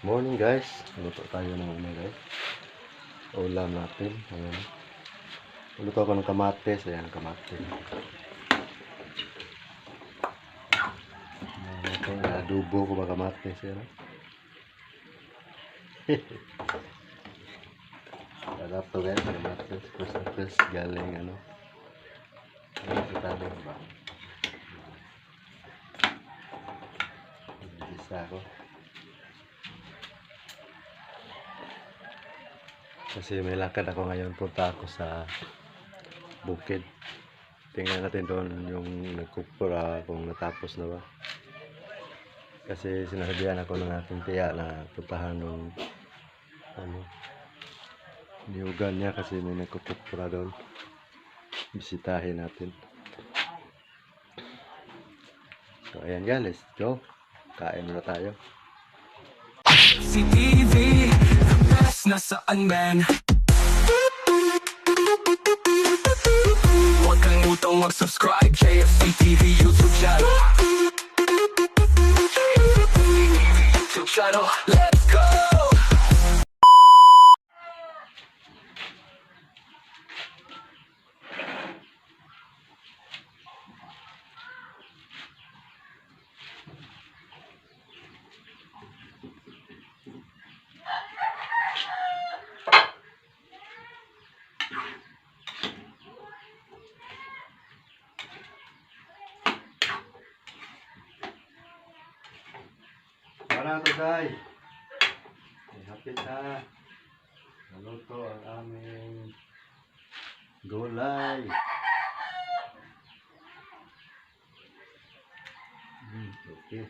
Morning guys. Luto tayo ng ano guys. Ulam natin. Ayan. Luto ako ng kamates. Ayan, kamates. Ayan, adobo ko ba kamates. Ayan. Sarap to guys. Kamates. First first galing ano. Ayan, kita ba? Isa ako. Kasi may lakad ako ngayon. Punta ako sa bukid. Tingnan natin doon yung nagkupura kung natapos na ba. Kasi sinasabihan ako ng ating tiya na puntahan nung ano, niyugan niya kasi may nagkukupura doon. Bisitahin natin. So, ayan nga, let's go. Kain muna tayo. Si TV, the best saan man Huwag kang utong mag-subscribe JFC TV YouTube channel YouTube channel Let's go! Wala to, Day. Hapit na. Naluto ang aming gulay. Hmm, okay.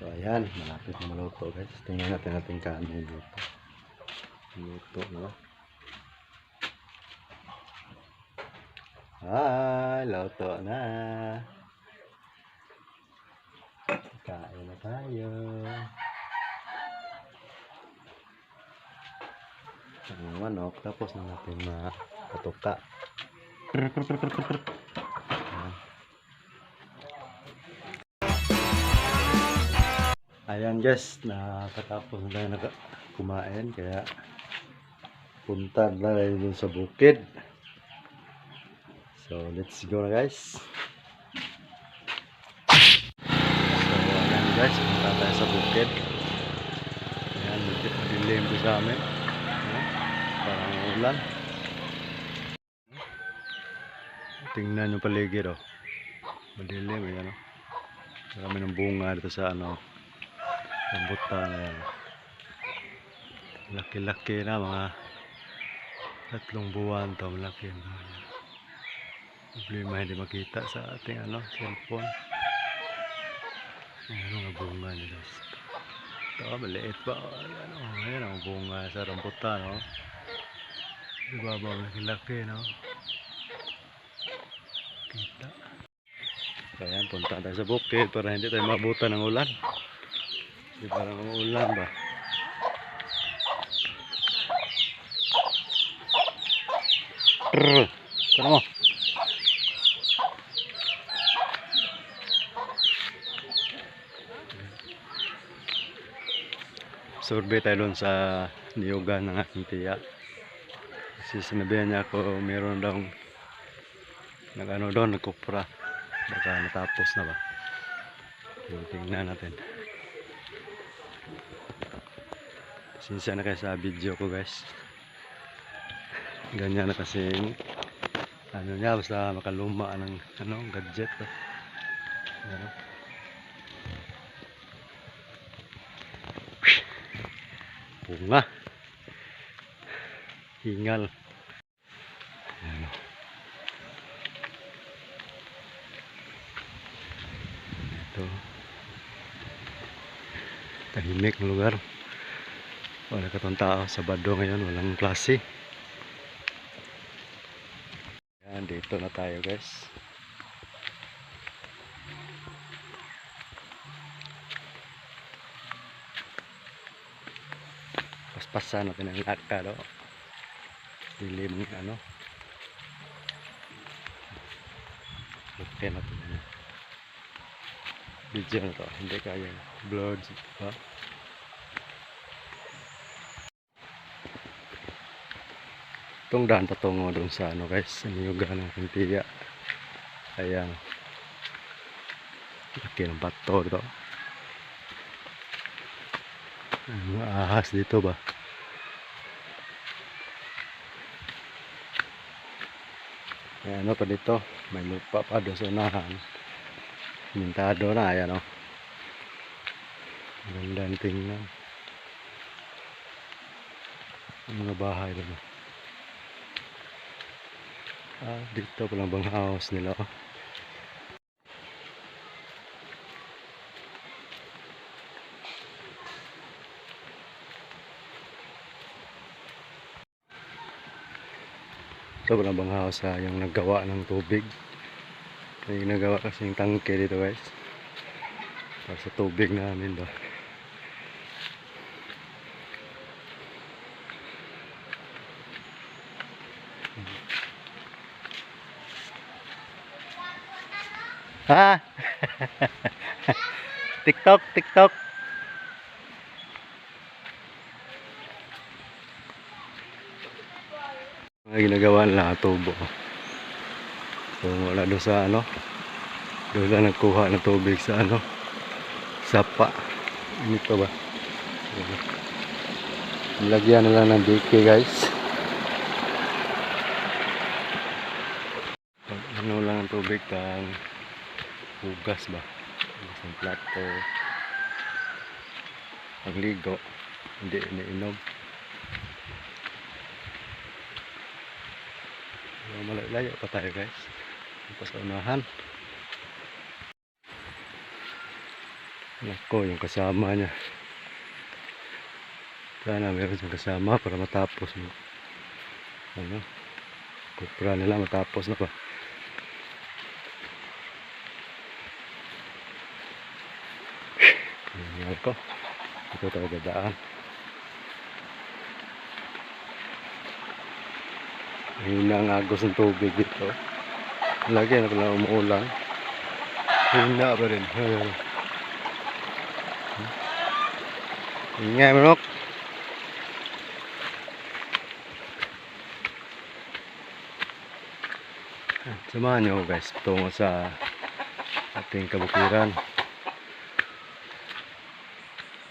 So ayan, malapit na maluto guys. Tingnan natin natin kanin dito. Luto na. Hi, luto na. Kain na tayo. Ang manok, tapos na natin matuka. Ayan guys, nakatapos na kumain kaya punta na tayo dun sa bukid. So let's go na guys. So ayan guys, punta tayo sa bukid. Ayan, dilim po sa amin. Ayan, parang ulan. Tingnan yung paligid oh. Madilim, ayan oh. Marami ng bunga dito sa ano, rambutan yan. Laki-laki na mga tatlong buwan to malaki na. Problema hindi makita sa ating ano, cellphone. Ayan ang bunga nila. Ito, maliit pa. Ayan, oh, ayan ang bunga sa rambutan. Oh. Ba, laki-laki, no? Kita. So, ayan, punta tayo sa bukid para hindi tayo mabutan ng ulan. Di parang umuulan ba? Trrr. Tara mo. Survey tayo doon sa niyugan ng aking tiya. Kasi sinabihan niya ako meron daw nag ano doon, nagkupra. Baka natapos na ba? Tingnan natin. Sinsya na kayo sa video ko guys. Ganyan na kasi ano niya basta makaluma ng ano gadget. Oh. Ano? Bunga. Hingal. tahimik ng lugar wala katong tao sa ya, bado ngayon walang klase yan dito na tayo guys. Paspasan natin ang lakta do dilim ano? Okay natin yan Na to. Hindi kaya. Blood. Ha? Itong daan patungo doon sa ano guys. Sa niyuga ng Pintiya. Ayan. Laki ng bato ito. Ang mga ahas dito ba? May ano pa dito? May lupa pa doon sa unahan. Mintado na, ayan o. Ganda ang tingnan. Mga bahay doon. oh. Ah, dito pa lang bang house nila oh. Ito pa lang bang house ah, yung naggawa ng tubig. May nagawa kasing tangke dito guys. Para sa tubig namin ba. Ha? TikTok, TikTok. Mga ginagawa nila tubo. So wala doon sa ano. Doon lang nagkuha ng tubig sa ano. Sapa. Ano pa ba? Lagyan na lang ng DK guys. Ano lang ang tubig kang hugas ba? Hugas ng plato. Pagligo. Hindi iniinom. So, malayo pa tayo guys. Ito sa. Nako, yung kasama niya. Sana meron siyang kasama para matapos mo. Ano? Kupra nila matapos na pa. Ayan ko. Ito tayo dadaan. Hina ang agos ng tubig dito. Lagi na pala umuulan. Hina pa rin. Ingay manok. Samahan nyo guys tungo sa ating kabukiran.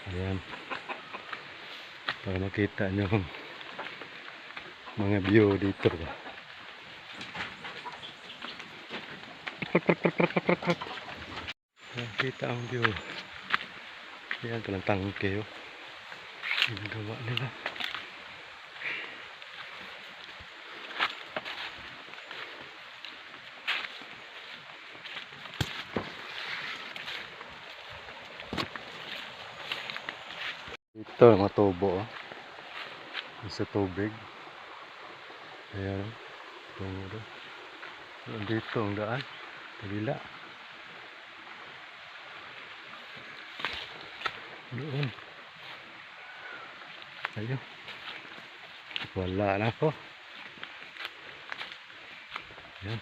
Ayan. Para makita nyo mga view dito ba. Nakita ang view. Ayan palang tangke oh. Ginagawa nila. Ito mga tubo oh. Sa tubig. Ayan. Tungo doon. Dito ang daan. Kabila. Doon. Ayun. Wala na ako. Ayan.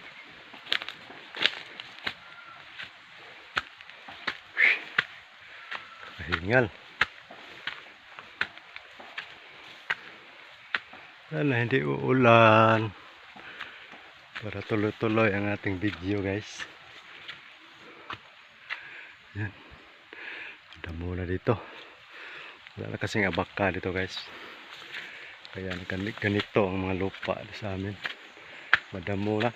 Kahingal. Sana hindi uulan. Para tuloy-tuloy ang ating video guys. Yan. Damo na dito. Wala na kasing abaka dito guys. Kaya gan- ganito ang mga lupa sa amin. Madamo na.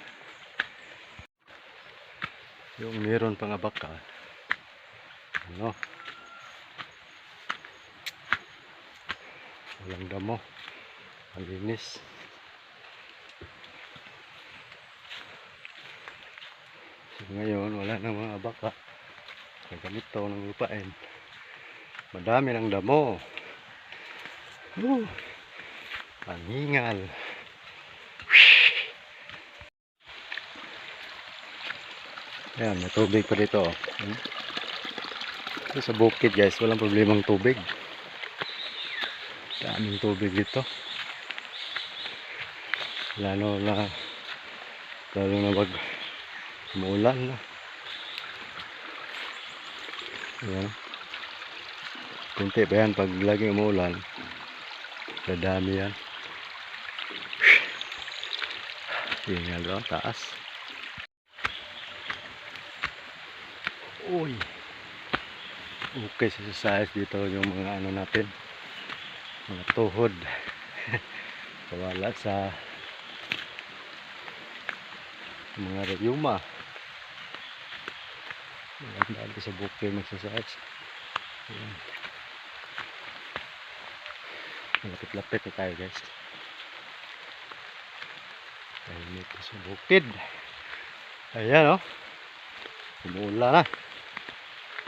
Yung meron pang abaka. Ano? Walang damo. Malinis. Ngayon, wala nang mga baka. Kaya ganito ng lupain. Madami ng damo. Ang hingal. Ayan, may tubig pa dito. oh. Hmm? Sa bukid guys, walang problemang tubig. Daming tubig dito. Lalo na lalo na mag umuulan na. Ayan. Kunti pa yan pag laging umuulan. Dadami yan. Yun nga doon, taas. Uy. Okay sa size dito yung mga ano natin. Mga tuhod. Kawala sa mga rayuma. Maganda dito sa bukid mag-exercise. Ayan. Malapit-lapit na tayo guys. Tahimik na sa bukid. Ayan oh. Umuulan na.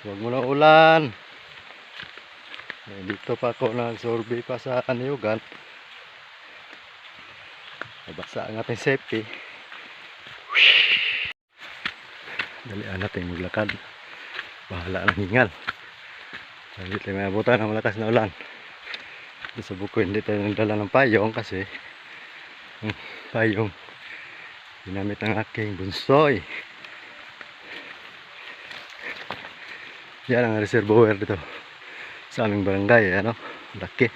Huwag mo na ulan. Dito pa ako nag-survey pa sa Aniyugan. Nabasa ang ating safety. Dalian natin maglakad. Bahala ng hingal. Hindi tayo may abutan ng malakas na ulan. Sa buko hindi tayo nagdala ng payong kasi ang payong ginamit ng aking bunsoy. Yan ang reservoir dito sa aming barangay. Ano? Laki.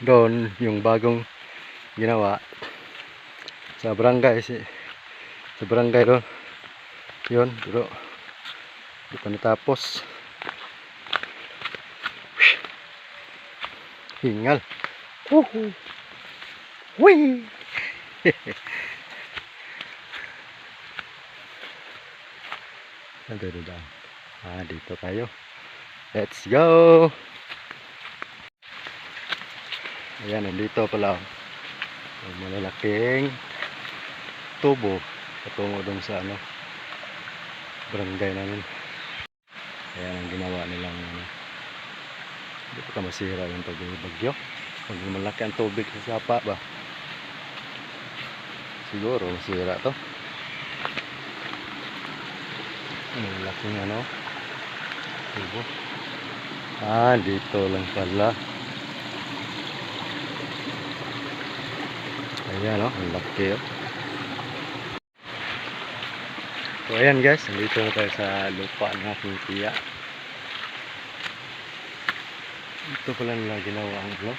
Doon yung bagong ginawa sa barangay si sa barangay doon yun pero di pa natapos hingal! Whee! Saan tayo dadaan? Ah, dito tayo. Let's go! Ayan, nandito pala. Malalaking tubo patungo doon sa ano barangay namin. Ayan ang ginawa nilang ano. Hindi pa masira yung pag bagyo. Pag malaki ang tubig sa sapa ba? Siguro masira to. Ang laking ano. Tubo. Ah, dito lang pala. Ayan o, ang laki o. So ayan guys, nandito na tayo sa lupa ng aking tiya. Ito pala nila ginawa ang ano.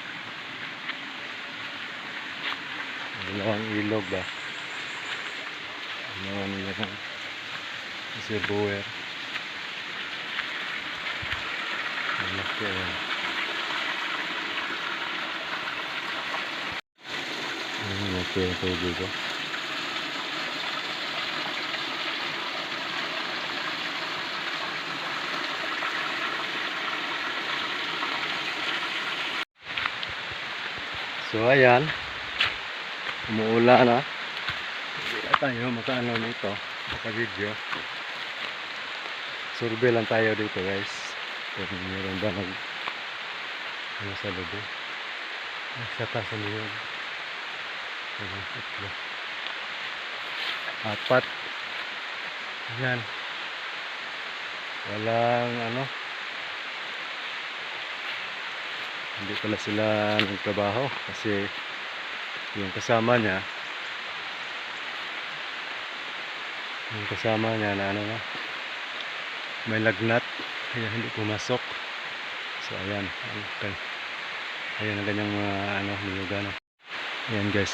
Ginawang ilog ba? Ginawa nila ng reservoir. Ang laki ayan. Ang laki ang tubig ko. So ayan, umuula na. Hindi na tayo makaano nito, maka video. Survey lang tayo dito guys. Kung meron ba nag ano sa loob eh. Nasa taas ano yun. Apat. Ayan. Walang ano. Hindi pala sila nagtrabaho kasi yung kasama niya yung kasama niya na ano na may lagnat kaya hindi pumasok. So ayan okay. ayan ang ganyang mga ano niyuga no? Ayan guys.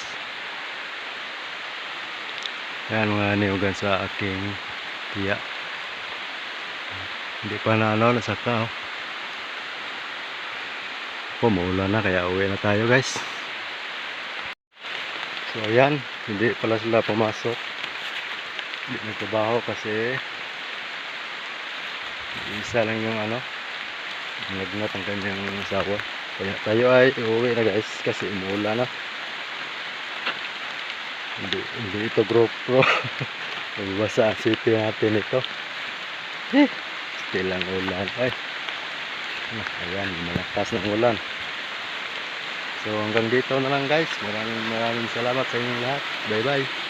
Ayan mga niyugan sa aking tiya. Hindi pa na ano nasaka oh po maulan na kaya uwi na tayo guys. So ayan hindi pala sila pumasok. Hindi nagtrabaho kasi isa lang yung ano nagnat ang kanyang asawa. Kaya tayo ay uwi na guys kasi umuulan na. Hindi, hindi ito GoPro magbasa ang city natin ito. Eh, still ang ulan. Ay Ayan, malakas ng ulan. So hanggang dito na lang guys. Maraming maraming salamat sa inyong lahat. Bye bye.